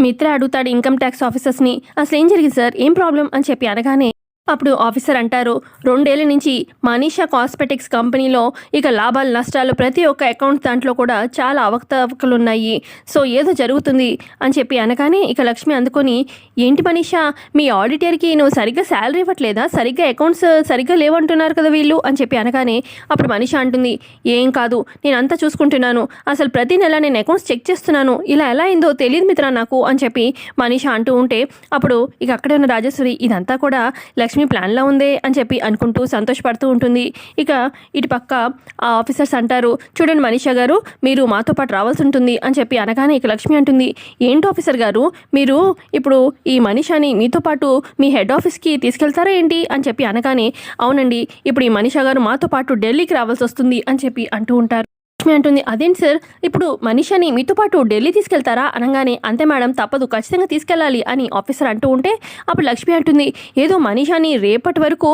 మిత్ర అడుగుతాడు income tax ఆఫీసర్స్ని. అసలు ఏం జరిగింది సార్? ఏం ప్రాబ్లం? అని చెప్పి అనగానే అప్పుడు ఆఫీసర్ అంటారు రెండేళ్ళ నుంచి మనీషా కాస్మెటిక్స్ కంపెనీలో ఇక లాభాలు నష్టాలు ప్రతి ఒక్క అకౌంట్ దాంట్లో కూడా చాలా అవకతవకలు ఉన్నాయి సో ఏదో జరుగుతుంది అని చెప్పి అనగానే ఇక లక్ష్మి అందుకొని ఏంటి మనీషా మీ ఆడిటర్కి నువ్వు సరిగ్గా శాలరీ ఇవ్వట్లేదా? సరిగ్గా అకౌంట్స్ సరిగ్గా లేవంటున్నారు కదా వీళ్ళు అని చెప్పి అనగానే అప్పుడు మనీషా అంటుంది ఏం కాదు నేను అంతా చూసుకుంటున్నాను. అసలు ప్రతి నెల నేను అకౌంట్స్ చెక్ చేస్తున్నాను. ఇలా ఎలా అయిందో తెలియదు మిత్ర నాకు అని చెప్పి మనీషా అంటూ ఉంటే అప్పుడు ఇక అక్కడే ఉన్న రాజేశ్వరి ఇదంతా కూడా లక్ష్మి లక్ష్మి ప్లాన్లో ఉందే అని చెప్పి అనుకుంటూ సంతోషపడుతూ ఉంటుంది. ఇక ఇటు పక్క ఆ ఆఫీసర్స్ అంటారు చూడండి మనీషా గారు మీరు మాతో పాటు రావాల్సి ఉంటుంది అని చెప్పి అనగానే ఇక లక్ష్మి అంటుంది ఏంటి ఆఫీసర్ గారు మీరు ఇప్పుడు ఈ మనీషాని మీతో పాటు మీ హెడ్ ఆఫీస్కి తీసుకెళ్తారా ఏంటి? అని చెప్పి అనగానే అవునండి ఇప్పుడు ఈ మనీషా గారు మాతో పాటు ఢిల్లీకి రావాల్సి వస్తుంది అని చెప్పి అంటూ ఉంటారు. లక్ష్మి అంటుంది అదేంటి సార్? ఇప్పుడు మనిషిని మీతో పాటు ఢిల్లీ తీసుకెళ్తారా? అనగానే అంతే మేడం తప్పదు ఖచ్చితంగా తీసుకెళ్ళాలి అని ఆఫీసర్ అంటూ ఉంటే అప్పుడు లక్ష్మి అంటుంది ఏదో మనిషిని రేపటి వరకు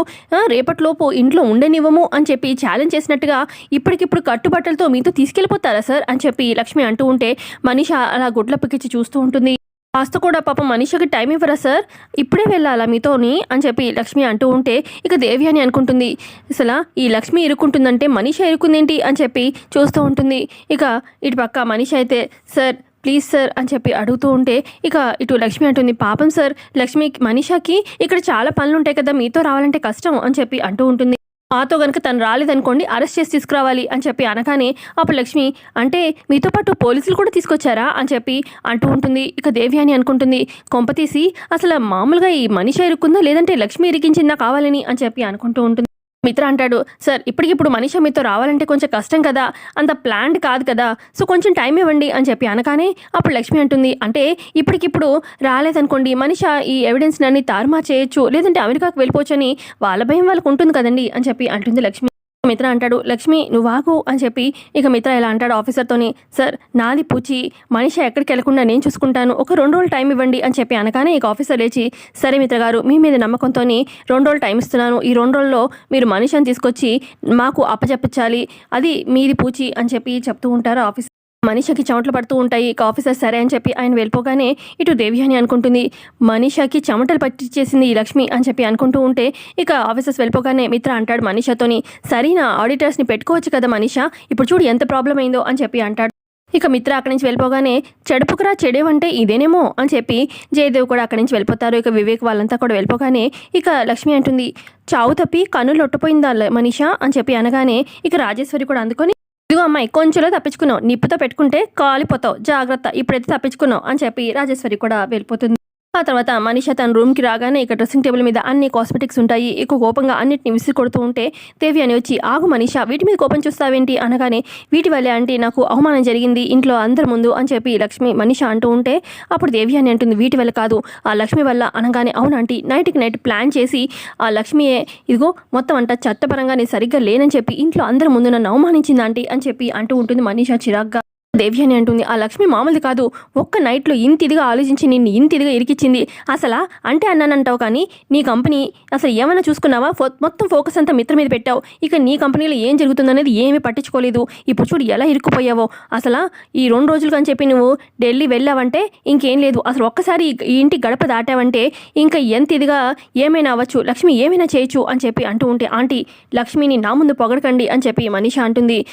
రేపటిలోపు ఇంట్లో ఉండనివ్వము అని చెప్పి ఛాలెంజ్ చేసినట్టుగా ఇప్పటికిప్పుడు కట్టుబట్టలతో మీతో తీసుకెళ్ళిపోతారా సార్? అని చెప్పి లక్ష్మి అంటూ ఉంటే మనిషి అలా గుడ్ల పికిచ్చి చూస్తూ ఉంటుంది. కాస్త కూడా పాపం మనిషికి టైం ఇవ్వరా సార్ ఇప్పుడే వెళ్ళాలా మీతోని? అని చెప్పి లక్ష్మి అంటూ ఉంటే ఇక దేవి అని అనుకుంటుంది. అసలు ఈ లక్ష్మి ఇరుక్కుంటుందంటే మనిషి ఇరుక్కుందేంటి? అని చెప్పి చూస్తూ ఉంటుంది. ఇక ఇటు పక్క మనిషి అయితే సార్ ప్లీజ్ సార్ అని చెప్పి అడుగుతూ ఉంటే ఇక ఇటు లక్ష్మి అంటుంది పాపం సార్ లక్ష్మి మనీషాకి ఇక్కడ చాలా పనులు ఉంటాయి కదా మీతో రావాలంటే కష్టం అని చెప్పి అంటూ ఉంటుంది. మాతో కనుక తను రాలేదనుకోండి అరెస్ట్ చేసి తీసుకురావాలి అని చెప్పి అనగానే అప్పుడు లక్ష్మి అంటే మీతో పాటు పోలీసులు కూడా తీసుకొచ్చారా అని చెప్పి అంటూ ఉంటుంది. ఇక దేవి అని అనుకుంటుంది. కొంపతీసి అసలు మామూలుగా ఈ మనిషి ఇరుక్కుందా? లేదంటే లక్ష్మి ఇరికించిందా కావాలని అని చెప్పి అనుకుంటూ ఉంటుంది. మిత్ర అంటాడు సార్ ఇప్పటికిప్పుడు మనిషి మీతో రావాలంటే కొంచెం కష్టం కదా అంత ప్లాన్డ్ కాదు కదా సో కొంచెం టైం ఇవ్వండి అని చెప్పి అనగానే అప్పుడు లక్ష్మి అంటుంది అంటే ఇప్పటికిప్పుడు రాలేదనుకోండి మనిషి ఈ ఎవిడెన్స్ అన్ని తారుమార్ చేయొచ్చు లేదంటే అమెరికాకు వెళ్ళిపోవచ్చని వాళ్ళ భయం వాళ్ళకు ఉంటుంది కదండి అని చెప్పి అంటుంది లక్ష్మి. మిత్ర అంటాడు లక్ష్మి నువ్వు ఆగు అని చెప్పి ఇక మిత్ర ఇలా అంటాడు ఆఫీసర్తోని సార్ నాది పూచి మనిషి ఎక్కడికి వెళ్ళకుండా నేను చూసుకుంటాను ఒక రెండు రోజులు టైం ఇవ్వండి అని చెప్పి అనగానే ఇక ఆఫీసర్ లేచి సరే మిత్ర గారు మీ మీద నమ్మకంతో రెండు రోజులు టైం ఇస్తున్నాను ఈ రెండు రోజుల్లో మీరు మనిషిని తీసుకొచ్చి మాకు అప్పచెప్పించాలి అది మీది పూచి అని చెప్పి చెప్తూ ఉంటారు ఆఫీసర్. మనిషకి చెమటలు పడుతూ ఉంటాయి ఇక ఆఫీసర్ సరే అని చెప్పి ఆయన వెళ్ళిపోగానే ఇటు దేవి అని అనుకుంటుంది. మనిషకి చెమటలు పట్టించేసింది ఈ లక్ష్మి అని చెప్పి అనుకుంటూ ఉంటే ఇక ఆఫీసర్స్ వెళ్ళిపోగానే మిత్ర అంటాడు మనీషాతోని సరైన ఆడిటర్స్ని పెట్టుకోవచ్చు కదా మనీషా ఇప్పుడు చూడు ఎంత ప్రాబ్లం అయిందో అని చెప్పి అంటాడు. ఇక మిత్ర అక్కడి నుంచి వెళ్ళిపోగానే చెడుపుకురా చెడేవంటే ఇదేనేమో అని చెప్పి జయదేవ్ కూడా అక్కడి నుంచి వెళ్ళిపోతారు. ఇక వివేక్ వాళ్ళంతా కూడా వెళ్ళిపోగానే ఇక లక్ష్మి అంటుంది చావు తప్పి కన్నులు లొట్టపోయిందా మనీషా అని చెప్పి అనగానే ఇక రాజేశ్వరి కూడా అందుకొని ఇదిగో అమ్మాయి కొంచెంలో తప్పించుకున్నావు. నిప్పుతో పెట్టుకుంటే కాలిపోతావు. జాగ్రత్త ఇప్పుడైతే తప్పించుకున్నావు అని చెప్పి రాజేశ్వరి కూడా వెళ్ళిపోతుంది. ఆ తర్వాత మనీష తన రూమ్కి రాగానే ఇక డ్రెస్సింగ్ టేబుల్ మీద అన్ని కాస్మెటిక్స్ ఉంటాయి. ఎక్కువ కోపంగా అన్నిటిని విసిరి కొడుతూ ఉంటే దేవి అని వచ్చి ఆగు మనీష వీటి మీద కోపం చూస్తావేంటి? అనగానే వీటి వల్లే అంటే నాకు అవమానం జరిగింది ఇంట్లో అందరి ముందు అని చెప్పి లక్ష్మి మనీష అంటూ ఉంటే అప్పుడు దేవి అని అంటుంది వీటి వల్ల కాదు. ఆ లక్ష్మి వల్ల అనగానే అవునంటీ నైట్కి నైట్ ప్లాన్ చేసి ఆ లక్ష్మియే ఇదిగో మొత్తం అంట చట్టపరంగా నేను సరిగ్గా లేనని చెప్పి ఇంట్లో అందరి ముందు నన్ను అవమానించింది ఆంటీ అని చెప్పి అంటూ ఉంటుంది మనీష చిరాగ్గా. దేవి అని అంటుంది. ఆ లక్ష్మి మామూలుది కాదు. ఒక్క నైట్లో ఇంత ఇదిగా ఆలోచించి నిన్ను ఇంత ఇదిగా ఇరికిచ్చింది. అసలా? అంటే అన్నానంటావు కానీ నీ కంపెనీ అసలు ఏమైనా చూసుకున్నావా? మొత్తం ఫోకస్ అంతా మిత్ర మీద పెట్టావు. ఇక నీ కంపెనీలో ఏం జరుగుతుందనేది ఏమీ పట్టించుకోలేదు. ఇప్పుడు చూడు ఎలా ఇరుక్కుపోయావో. అసలు? ఈ రెండు రోజులు అని చెప్పి నువ్వు ఢిల్లీ వెళ్ళావంటే ఇంకేం లేదు. అసలు ఒక్కసారి ఈ- ఇంటి గడప దాటావంటే ఇంకా ఎంత ఇదిగా ఏమైనా అవ్వచ్చు. లక్ష్మి ఏమైనా చేయొచ్చు అని చెప్పి అంటూ ఉంటే ఆంటీ లక్ష్మిని నా ముందు పొగడకండి అని చెప్పి మనిషి అంటుంది.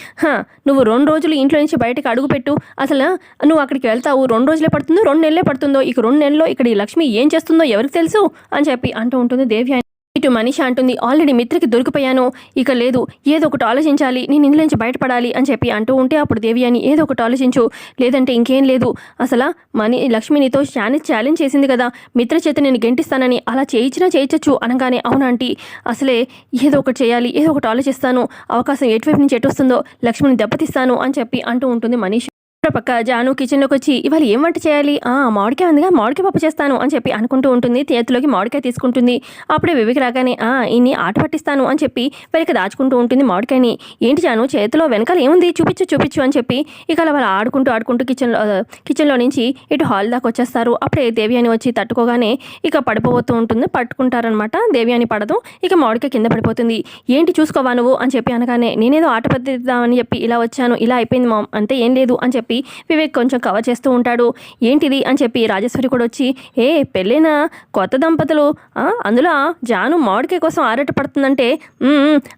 నువ్వు రెండు రోజులు ఇంట్లో నుంచి బయటకు పెట్టు అసలు నువ్వు అక్కడికి వెళ్తావు రెండు రోజులే పడుతుందో రెండు నెలలే పడుతుందో ఇక రెండు నెలల్లో ఇక్కడ ఈ లక్ష్మి ఏం చేస్తుందో ఎవరికి తెలుసు అని చెప్పి అంటూ ఉంటుంది దేవి అని. ఇటు మనిషి అంటుంది ఆల్రెడీ మిత్రకి దొరికిపోయాను. ఇక లేదు ఏదో ఒకటి ఆలోచించాలి. నేను ఇందులోంచి బయటపడాలి అని చెప్పి అంటూ ఉంటే అప్పుడు దేవి అని ఏదో ఒకటి ఆలోచించు. లేదంటే ఇంకేం లేదు. అసలు మనీ లక్ష్మినితో నీతో ఛాలెంజ్ చేసింది కదా. మిత్ర చేత నేను గెంటిస్తానని అలా చేయించినా చేయించచ్చు అనగానే అవునంటీ అసలే ఏదో ఒకటి చేయాలి. ఏదో ఒకటి ఆలోచిస్తాను. అవకాశం ఎటువైపు నుంచి ఎటు వస్తుందో లక్ష్మిని దెబ్బతిస్తాను అని చెప్పి అంటూ ఉంటుంది మనీష. పక్క జాను కిచెన్లోకి వచ్చి ఇవాళ ఏం వంట చేయాలి? ఆ మామిడికాయ ఉందిగా మామిడికాయ పప్పు చేస్తాను అని చెప్పి అనుకుంటూ ఉంటుంది. చేతిలోకి మామిడికాయ తీసుకుంటుంది. అప్పుడే వివేక్ రాగానే ఆ ఇన్ని ఆట పట్టిస్తాను అని చెప్పి వెనక దాచుకుంటూ ఉంటుంది మామిడికాయని. ఏంటి జాను చేతిలో వెనకాల ఏముంది? చూపించు చూపించు అని చెప్పి ఇక అలా వాళ్ళు ఆడుకుంటూ ఆడుకుంటూ కిచెన్లో కిచెన్లో నుంచి ఇటు హాల్ దాకా వచ్చేస్తారు. అప్పుడే దేవి అని వచ్చి తట్టుకోగానే ఇక పడిపోతూ ఉంటుంది. పట్టుకుంటారనమాట. దేవి అని పడదు. ఇక మామిడికాయ కింద పడిపోతుంది. ఏంటి చూసుకోవా నువ్వు? అని చెప్పి అనగానే నేనేదో ఆట పట్టిద్దామని చెప్పి ఇలా వచ్చాను. ఇలా అయిపోయింది మామ్ అంతే ఏం లేదు అని చెప్పి చెప్పి వివేక్ కొంచెం కవర్ చేస్తూ ఉంటాడు. ఏంటిది? అని చెప్పి రాజేశ్వరి కూడా వచ్చి ఏ పెళ్ళైన? కొత్త దంపతులు? అందులో జాను మామిడికాయ కోసం ఆరాట పడుతుందంటే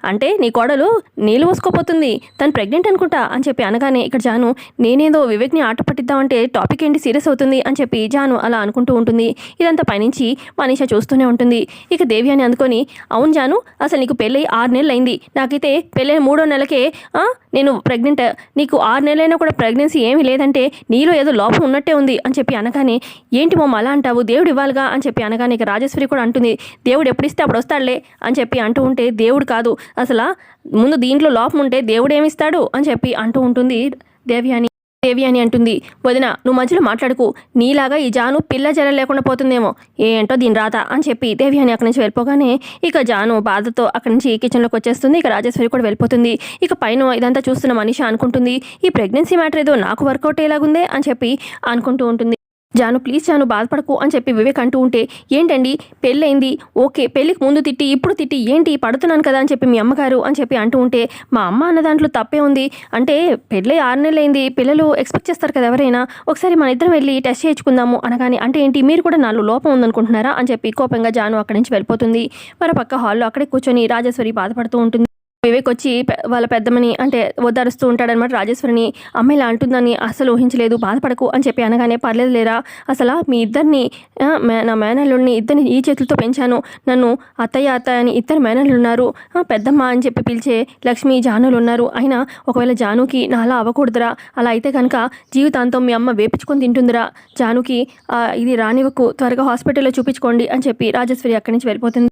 అంటే నీ కోడలు నీళ్ళు పోసుకోపోతుంది తను ప్రెగ్నెంట్ అనుకుంటా అని చెప్పి అనగానే ఇక్కడ జాను నేనేదో వివేక్ని ఆట పట్టిద్దామంటే టాపిక్ ఏంటి? సీరియస్ అవుతుంది? అని చెప్పి జాను అలా అనుకుంటూ ఉంటుంది. ఇదంతా పైనుంచి మనీష చూస్తూనే ఉంటుంది. ఇక దేవి అని అందుకొని అవును జాను అసలు నీకు పెళ్ళై ఆరు నెలలు అయింది నాకైతే పెళ్ళైన మూడో నెలకే నేను ప్రెగ్నెంట్ నీకు ఆరు నెలలైనా కూడా ప్రెగ్నెన్సీ ఏమీ లేదంటే నీలో ఏదో లోపం ఉన్నట్టే ఉంది అని చెప్పి అనగానే ఏంటి మమ్మ అలా అంటావు? దేవుడు ఇవ్వాలిగా? అని చెప్పి అనగానే ఇక రాజేశ్వరి కూడా అంటుంది దేవుడు ఎప్పుడు ఇస్తే అప్పుడు వస్తాడులే? అని చెప్పి అంటూ ఉంటే దేవుడు కాదు. అసలు ముందు దీంట్లో లోపం ఉంటే దేవుడు ఏమిస్తాడు అని చెప్పి అంటూ ఉంటుంది దేవి అని దేవి అని అంటుంది. వదిన నువ్వు మధ్యలో మాట్లాడుకు. నీలాగా ఈ జాను పిల్ల జర లేకుండా పోతుందేమో. ఏంటో దీని రాత అని చెప్పి దేవి అని అక్కడి నుంచి వెళ్ళిపోగానే ఇక జాను బాధతో అక్కడి నుంచి కిచెన్లోకి వచ్చేస్తుంది. ఇక రాజేశ్వరి కూడా వెళ్ళిపోతుంది. ఇక పైన ఇదంతా చూస్తున్న మనిషి అనుకుంటుంది ఈ ప్రెగ్నెన్సీ మ్యాటర్ ఏదో నాకు వర్కౌట్ అయ్యేలాగుందే అని చెప్పి అనుకుంటూ ఉంటుంది. జాను ప్లీజ్ జాను బాధపడకు అని చెప్పి వివేక్ అంటూ ఉంటే ఏంటండి? పెళ్ళైంది ఓకే పెళ్ళికి ముందు తిట్టి ఇప్పుడు తిట్టి ఏంటి? పడుతున్నాను కదా అని చెప్పి మీ అమ్మగారు అని చెప్పి అంటూ ఉంటే మా అమ్మ అన్న దాంట్లో తప్పే ఉంది. అంటే పెళ్ళై ఆరు నెలలైంది. పిల్లలు ఎక్స్పెక్ట్ చేస్తారు కదా ఎవరైనా. ఒకసారి మన ఇద్దరం వెళ్ళి టెస్ట్ చేయించుకుందాము అనగానే అంటే ఏంటి? మీరు కూడా నాలో లోపం ఉందనుకుంటున్నారా? అని చెప్పి కోపంగా జాను అక్కడి నుంచి వెళ్ళిపోతుంది. మరో పక్క హాల్లో అక్కడే కూర్చొని రాజేశ్వరి బాధపడుతూ ఉంటుంది. వివేక్ వచ్చి వాళ్ళ పెద్దమ్మని అంటే వద్దరుస్తూ ఉంటాడనమాట రాజేశ్వరిని అమ్మాయి ఇలా అంటుందని అసలు ఊహించలేదు బాధపడకు అని చెప్పి అనగానే పర్లేదు లేరా అసలు మీ ఇద్దరిని మే- నా మేనల్లుడిని ఇద్దరిని ఈ చేతులతో పెంచాను. నన్ను అత్తయ్య అత్తయ్య అని ఇద్దరు మేనల్లు ఉన్నారు పెద్దమ్మ అని చెప్పి పిలిచే లక్ష్మి జానులు ఉన్నారు. అయినా ఒకవేళ జానుకి నాలా అవ్వకూడదురా. అలా అయితే కనుక జీవితాంతం మీ అమ్మ వేపించుకొని తింటుందిరా. జానుకి ఇది రానివ్వకు త్వరగా హాస్పిటల్లో చూపించుకోండి అని చెప్పి రాజేశ్వరి అక్కడి నుంచి వెళ్ళిపోతుంది.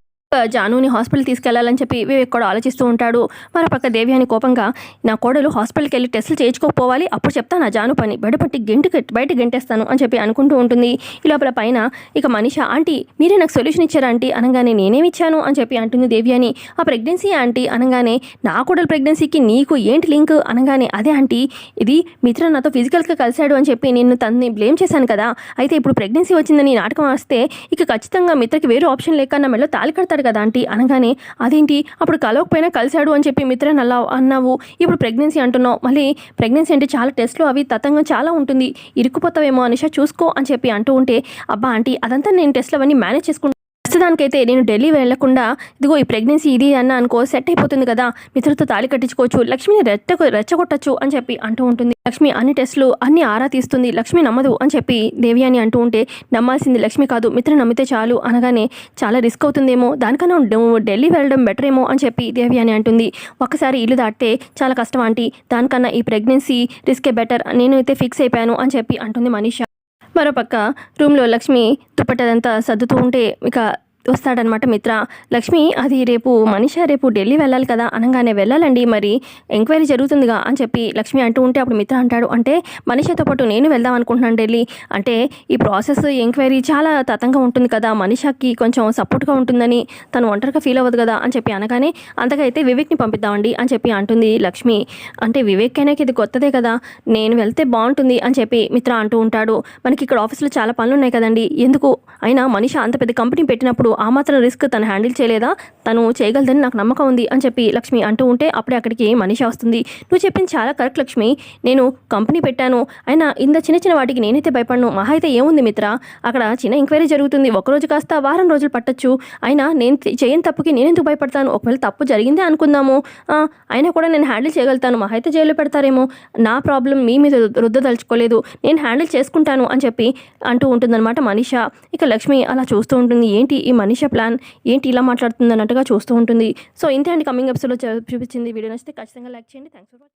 జానుని హాస్పిటల్ తీసుకెళ్ళాలని చెప్పి వివేక్ కూడా ఆలోచిస్తూ ఉంటాడు. మరోపక్క దేవి అని కోపంగా నా కోడలు హాస్పిటల్కి వెళ్ళి టెస్టులు చేయించుకోకపోవాలి అప్పుడు చెప్తా నా జాను పని. బయటపట్టి గెంటుకి బయట గెంటేస్తాను అని చెప్పి అనుకుంటూ ఉంటుంది. ఈ లోపల పైన ఇక మనిష ఆంటీ మీరే నాకు సొల్యూషన్ ఇచ్చారా ఆంటీ? అనగానే నేనేమి ఇచ్చాను? అని చెప్పి అంటుంది దేవి అని ఆ ప్రెగ్నెన్సీ ఆంటీ అనగానే నా కోడలు ప్రెగ్నెన్సీకి నీకు ఏంటి లింక్? అనగానే అదే ఆంటీ ఇది మిత్ర నాతో ఫిజికల్గా కలిశాడు అని చెప్పి నేను తనని బ్లేమ్ చేశాను కదా. అయితే ఇప్పుడు ప్రెగ్నెన్సీ వచ్చిందని నాటకం వస్తే ఇక ఖచ్చితంగా మిత్రకి వేరే ఆప్షన్ లేక నా మెడలో తాలి కడతాడు కదా ఆంటీ అనగానే అదేంటి? అప్పుడు కలవకపోయినా కలిశాడు అని చెప్పి మిత్రని అలా అన్నావు. ఇప్పుడు ప్రెగ్నెన్సీ అంటున్నావు. మళ్ళీ ప్రెగ్నెన్సీ అంటే చాలా టెస్ట్లు అవి తతంగం చాలా ఉంటుంది. ఇరుక్కుపోతావేమో అనిషా చూసుకో అని చెప్పి అంటూ ఉంటే అబ్బా ఆంటీ అదంతా నేను టెస్ట్లు అవన్నీ మేనేజ్ చేసుకుంటాను ప్రస్తుతానికైతే నేను ఢిల్లీ వెళ్ళకుండా ఇదిగో ఈ ప్రెగ్నెన్సీ ఇది అన్న అనుకో సెట్ అయిపోతుంది కదా. మిత్రులతో తాళి కట్టించుకోవచ్చు లక్ష్మిని రెచ్చ రెచ్చగొట్టచ్చు అని చెప్పి అంటూ ఉంటుంది. లక్ష్మి అన్ని టెస్టులు అన్ని ఆరా తీస్తుంది. లక్ష్మి నమ్మదు అని చెప్పి దేవి అని అంటూ ఉంటే నమ్మాల్సింది లక్ష్మి కాదు మిత్ర నమ్మితే చాలు అనగానే చాలా రిస్క్ అవుతుందేమో దానికన్నా నువ్వు ఢిల్లీ వెళ్ళడం బెటర్ ఏమో అని చెప్పి దేవి అని అంటుంది. ఒక్కసారి ఇల్లు దాటితే చాలా కష్టం ఆంటీ దానికన్నా ఈ ప్రెగ్నెన్సీ రిస్కే బెటర్ నేను అయితే ఫిక్స్ అయిపోయాను అని చెప్పి అంటుంది మనీషా. మరోపక్క రూమ్లో లక్ష్మి దుప్పట్టదంతా సర్దుతూ ఉంటే ఇక వస్తాడనమాట మిత్ర. లక్ష్మి అది రేపు మనిష రేపు ఢిల్లీ వెళ్ళాలి కదా అనగానే వెళ్ళాలండి మరి ఎంక్వైరీ జరుగుతుందిగా అని చెప్పి లక్ష్మి అంటూ ఉంటే అప్పుడు మిత్ర అంటాడు అంటే మనిషతో పాటు నేను వెళ్దాం అనుకుంటున్నాను ఢిల్లీ. అంటే ఈ ప్రాసెస్ ఎంక్వైరీ చాలా తతంగా ఉంటుంది కదా మనిషకి కొంచెం సపోర్ట్గా ఉంటుందని తను ఒంటరిగా ఫీల్ అవ్వదు కదా అని చెప్పి అనగానే అంతగా అయితే వివేక్ని పంపిద్దామండి అని చెప్పి అంటుంది లక్ష్మి. అంటే వివేక్ అయినా ఇది కొత్తదే కదా నేను వెళ్తే బాగుంటుంది అని చెప్పి మిత్ర అంటూ ఉంటాడు. మనకి ఇక్కడ ఆఫీస్లో చాలా పనులు ఉన్నాయి కదండి ఎందుకు? అయినా మనిషి అంత పెద్ద కంపెనీ పెట్టినప్పుడు ఆ మాత్రం రిస్క్ తను హ్యాండిల్ చేయలేదా? తను చేయగలదని నాకు నమ్మకం ఉంది అని చెప్పి లక్ష్మి అంటూ ఉంటే అప్పుడే అక్కడికి మనిషి వస్తుంది. నువ్వు చెప్పింది చాలా కరెక్ట్ లక్ష్మి. నేను కంపెనీ పెట్టాను. అయినా ఇంత చిన్న చిన్న వాటికి నేనైతే భయపడను. మహా అయితే ఏముంది మిత్ర? అక్కడ చిన్న ఎంక్వైరీ జరుగుతుంది. ఒకరోజు కాస్త వారం రోజులు పట్టొచ్చు. అయినా నేను చేయని తప్పుకి నేను ఎందుకు భయపడతాను? ఒకవేళ తప్పు జరిగిందే అనుకుందాము. అయినా కూడా నేను హ్యాండిల్ చేయగలుగుతాను. మహా అయితే జైలు పెడతారేమో. నా ప్రాబ్లం మీ మీద రుద్దదలుచుకోలేదు. నేను హ్యాండిల్ చేసుకుంటాను అని చెప్పి అంటూ ఉంటుందన్నమాట మనీష. ఇక లక్ష్మి అలా చూస్తూ ఉంటుంది. ఏంటి ఈ మనిష ప్లాన్ ఏంటి ఇలా మాట్లాడుతుంది అన్నట్టుగా చూస్తూ ఉంటుంది. సో ఇంతే అండి. కమింగ్ ఎపిసోడ్లో చూపించింది వీడియో నచ్చితే ఖచ్చితంగా లైక్ చేయండి. Thanks for